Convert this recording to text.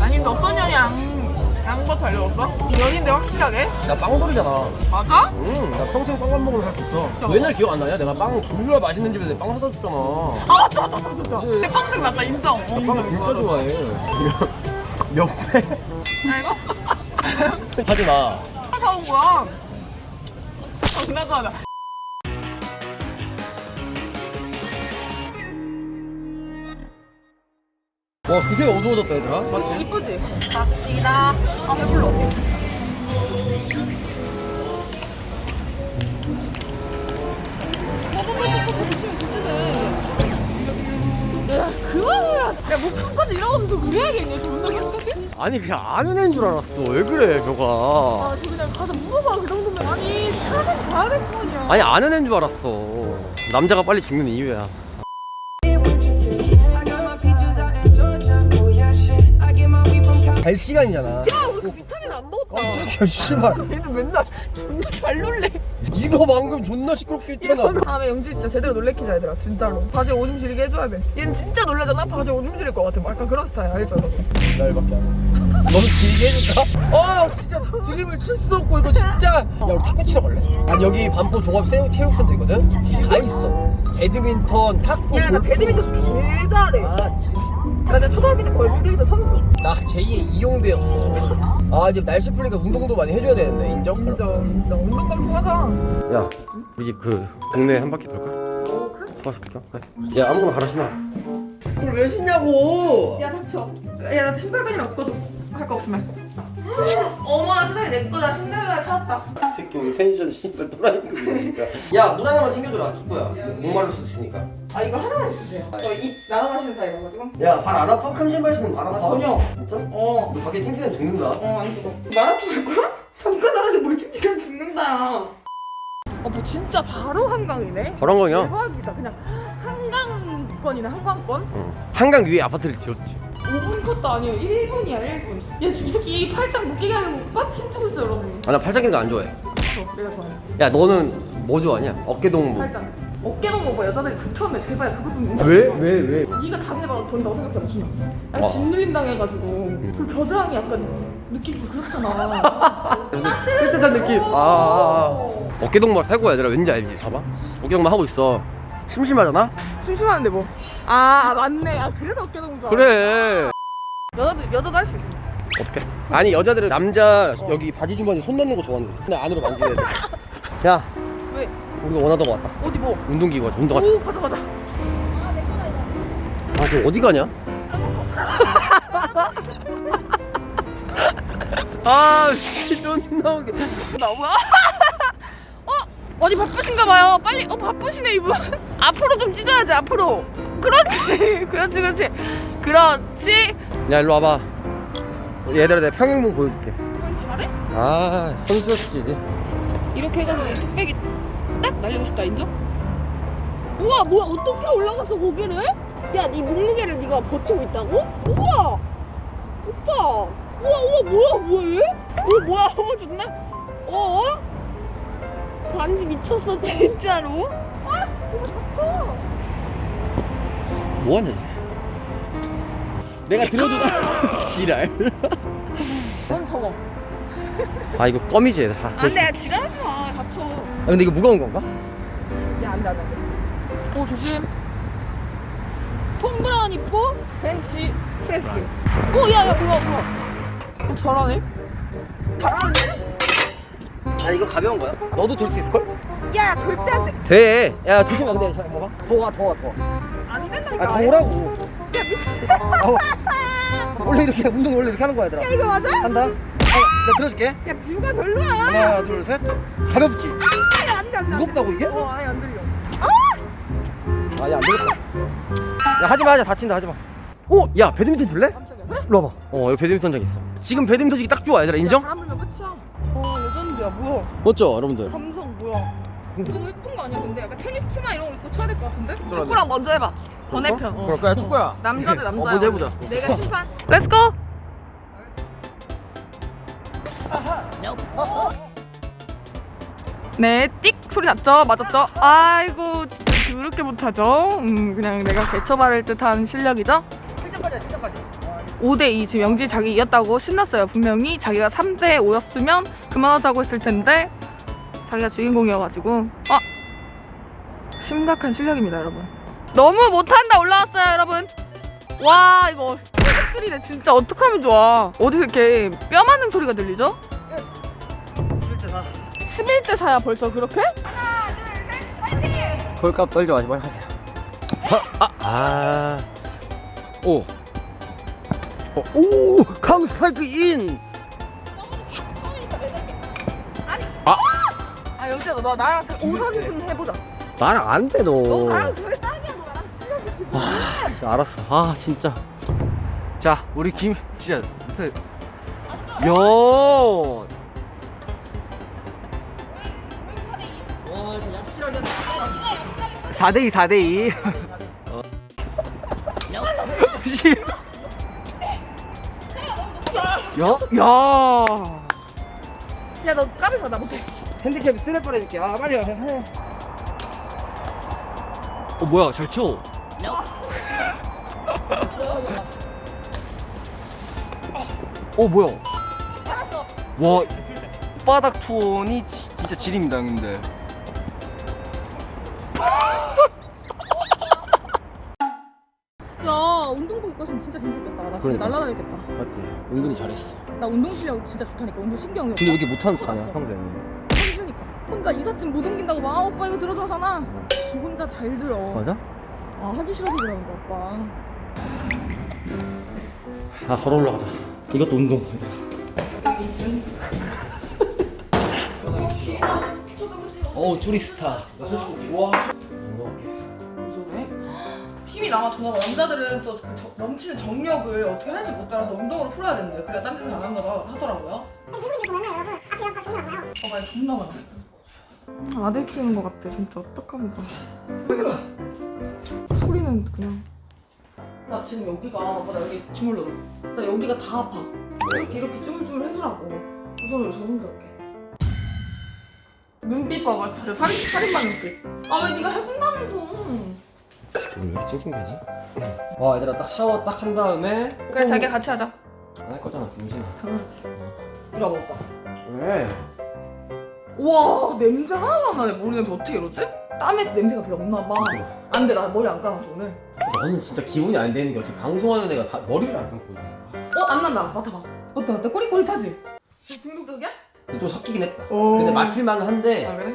아니 근데 어떤 년이 양, 양부터 알려줬어? 연인데 확실하게? 나 빵돌이잖아. 맞아? 응, 나 평생 빵만 먹으러 살수 있어. 맨날 기억 안 나냐? 내가 빵 졸라 맛있는 집에서 빵 사다 줬잖아. 아 맞다 맞다 맞다 맞다. 내 빵들 맞다 인정 어, 나빵 진짜. 좋아해. 몇 배? 야 이거? 하지 마. 사온 거야 장난하다 와, 그새 어두워졌다, 얘들아. 맞지? 이쁘지? 갑시다 아 배불러 야 그만해라 야 목숨까지 잃어가면서 그래야겠냐 정상까지? 아니, 그냥 아는 애인 줄 알았어. 왜 그래, 벼가. 아저 그냥 가서 물어봐 그 정도면 아니 차는 가야 될 거 아니야 아니, 아는 애인 줄 알았어. 남자가 빨리 죽는 이유야. 갈 시간이잖아. 야 우리 그 비타민 안 먹었다 깜짝이야, 씨발. 얘는 맨날 존나 잘 놀래 이거 방금 존나 시끄럽게 했잖아. 다음에 영지 진짜 제대로 놀래키자 얘들아 진짜로 바지 오줌 지리게 해줘야 돼 얘는 진짜 놀라잖아 바지 오줌 지릴 것 같아 뭐 약간 그런 스타일 알죠? 날밖에 안 해. 너도 길게 해줄까? 아 진짜 드림을 칠 수도 없고 이거 진짜 야 우리 탁구 치러 갈래? 난 여기 반포 종합 체육- 체육센터 있거든? 다 있어 배드민턴, 탁구, 야나 골프. 배드민턴 개 잘해. 아 진짜. 나 진짜 초등학교 때 거의 배드민턴 선수. 나 제2의 이용대였어. 아 지금 날씨 풀리니까 운동도 많이 해줘야 되는데 인정? 인정 인정. 운동 방송 하자. 야 우리 집 그 동네 한 바퀴 돌까? 오 그래? 도와줄게 그래 야 아무거나 갈아 신어 그걸 왜 신냐고? 야 닥쳐. 야나 신발끈이랑 묶어줘. 할 거 없으면 내 거다 신발끈 찾았다 이 새끼 오늘 텐션 씨발 또라이인데 진짜 야물 하나만 챙겨줘라 축구야 목마를 수 있으니까 아 이거 하나만 있으면 돼요 저입 나눠 마시는 사이라가지고 야발 안 아파? 큰 신발 신으면 발 아파 아, 전혀. 진짜? 어 너 밖에 찡찡하면 죽는다 어, 안 죽어. 마라톤 할 거야? 잠깐 나는데 뭘 찍찍하면 죽는다. 어, 뭐 진짜 바로 한강이네? 버랑강이야 대박이다. 그냥 한강권이네, 한강권? 응. 한강 위에 아파트를 지었지 5분 컷도 아니에요. 1분이야, 1분. 야, 지금 이 새끼 팔짱 묶이게 하려고 꽉 힘주고 있어, 여러분. 아 나 팔짱 낀거 안 좋아해 저, 내가 좋아해. 야 너는 뭐 좋아하냐? 어깨 동무 팔짱. 어깨동 오버 여자들이 극혐해. 제발 그거 좀. 왜? 왜? 왜? 네가 당해봐 본다고 생각해 보시면. 어. 약간 진누림 당해가지고 그 겨드랑이 약간 느낌 그렇잖아. 뜨뜻한 느낌 아, 아, 아. 어깨 동무가 최고야 얘들아 왠지 알지? 봐봐 어깨 동무 하고 있어 심심하잖아? 심심한데 뭐. 아, 맞네. 아, 그래서 어깨동 좋아. 그래 여자도 여자도 할 수 있어. 어떻게? 아니 여자들은 남자 여기 바지 주머니 손 넣는 거 좋아하는데 근데 안으로 만지야 돼. 야 왜? 우리가 원하던 거 왔다 어디 뭐? 운동기구 가자 운동 가자 오 가자 가자. 아 지금 어디 가냐? 아 진짜 존나 웃겨 나와? 어? 어디 바쁘신가 봐요. 빨리 어 바쁘시네 이분. 앞으로 좀 찢어야지 앞으로. 그렇지 그렇지 그렇지 그렇지. 야 일로 와봐 얘들아 내가 평행봉 보여줄게 형 잘해? 아 선수였지 이렇게 해가지고 뚝배기 딱 날리고 싶다 인정? 우와 뭐야 어떻게 올라갔어 고개를? 야 네 몸무게를 네가 버티고 있다고? 우와 오빠 우와 우와 뭐야 뭐야 얘? 어 뭐야 어 좋나? 어? 반지 미쳤어 진짜로? 아 이거 닥쳐. 뭐하냐 내가 들어도 지랄. 넌 저거? 아 이거 껌이지 얘들아 안돼 지랄하지 마. 다쳐. 아, 근데 이거 무거운 건가? 야 안돼 안돼 안돼. 오 조심. 톰 브라운 입고 벤치 프레스. 오 야야 뭐야 뭐야. 어, 잘하네. 잘하는데? 아 이거 가벼운 거야? 너도 들수 있을걸? 야 절대 안 돼 돼. 야 조심해. 근데 잘 봐봐. 더와 더와 더. 안 된다니까 아 더라고. 야 미쳤다 어. 원래 이렇게 운동 원래 이렇게 하는 거야 얘들아. 야 이거 맞아? 한다. 아, 내가 들어줄게. 야 뷰가 별로야 하나 둘 셋. 가볍지? 아 안 돼 안 돼 무겁다고 이게? 어 아니 안 들려 아 야 안 되겠다. 야 하지 마 하자 다친다 하지 마. 오, 야 배드민턴 줄래? 깜짝이야 일로 와봐. 어 여기 배드민턴장 있어. 지금 배드민턴 치기 딱 좋아 얘들아 인정? 바람 불면 끝이야 어 레전드야 뭐야 멋져 여러분들. 감성 뭐야 너무 예쁜 거 아니야 근데 약간 테니스 치마 이런 거 입고 쳐야 될 것 같은데? 축구랑 먼저 해봐 번외편 어. 그럴 거야 축구야. 남자 대 남자 어, 먼저 해보자. 내가 심판 렛츠고 네, 띡 소리 났죠? 맞았죠? 아이고, 진짜 더럽게 못하죠? 음, 그냥 내가 개처 바를 듯한 실력이죠? 실전까지 실전까지. 5대2 지금 영지 자기 이겼다고 신났어요 분명히 자기가 3대5였으면 그만하자고 했을 텐데 자기가 주인공이어가지고 아 심각한 실력입니다 여러분 너무 못한다 올라왔어요 여러분 와 이거 소리네 진짜 어떡하면 좋아 어디서 이렇게 뼈 맞는 소리가 들리죠? 실제 다 11대 4야 벌써 그렇게? 걸값 떨지 마시고 하세요 아, 아. 오. 어, 오, 강 스파이크 인. 아 영지야 너 나랑 5선승 해보자 나랑 안 돼, 너. 너 나랑 그게 딱이야 너 나랑 실력이 지금 아, 씨, 알았어. 아, 진짜. 자, 우리 김, 진짜. 와, 진짜 확실하게. 4대2, 4대2. 어. 야, 야. 야 너 까비 봐나 못해 핸디캡 쓰레 뻔해줄게. 아, 빨리 와. 어, 뭐야, 잘 쳐. 어, 뭐야. 와, 바닥 투혼이 지- 진짜 질입니다, 근 운동복 입고 있으면 진짜 재밌겠다 나 진짜 그러니까. 날라다니겠다 맞지? 은근히 잘했어. 나 운동 실력 진짜 좋다니까 운동 신경이 없어 근데 왜 이렇게 못하는 척 알았어. 평소에. 하기 싫으니까 혼자 이삿짐 못 옮긴다고 막 아, 오빠 이거 들어줘 하잖아 혼자 잘 들어 맞아? 아 하기 싫어서 그러는 거 오빠 아, 걸어 올라가자. 이것도 운동복이다. 어우, 쭈리스타. 나 솔직히, 와. 남아 도나 남자들은 또그 넘치는 정력을 어떻게 할지 못 따라서 운동으로 풀어야 된대 그래야 딴 짓을 안 한다고 하더라고요. 미국에 보면은 여러분 다 종이가 나와요. 어 많이 겁나 많아. 아들 키우는 거 같아 진짜. 어떡하면서 소리는 그냥. 나 지금 여기가 나 여기 주물러. 나 여기가 다 아파. 이렇게 이렇게 쭈물쭈물 해주라고. 두 손으로 정성스럽게. 눈빛 봐봐 진짜. 살인, 살인마 눈빛. 아 왜 네가 해준다면서 우리 왜 이렇게 찡찡대지? 와, 얘들아, 딱 샤워 딱 한 다음에. 그래 자기가 같이 하자 안 할 거잖아, 병신아. 당연하지 이리 와봐 오빠 왜? 우와 냄새 하나도 안 나네 머리 냄새 어떻게 이러지? 땀에서 냄새가 별로 없나 봐 안 돼 나 머리 안 감았어 오늘 너는 진짜 기분이 안 되는 게 어떻게 방송하는 애가 다 머리를 안 감고 있냐? 어? 안 난다 맡아봐 어때 어때 꼬릿꼬릿하지? 중독적이야? 좀 섞이긴 했다. 오. 근데 맡을만 한데 아 그래?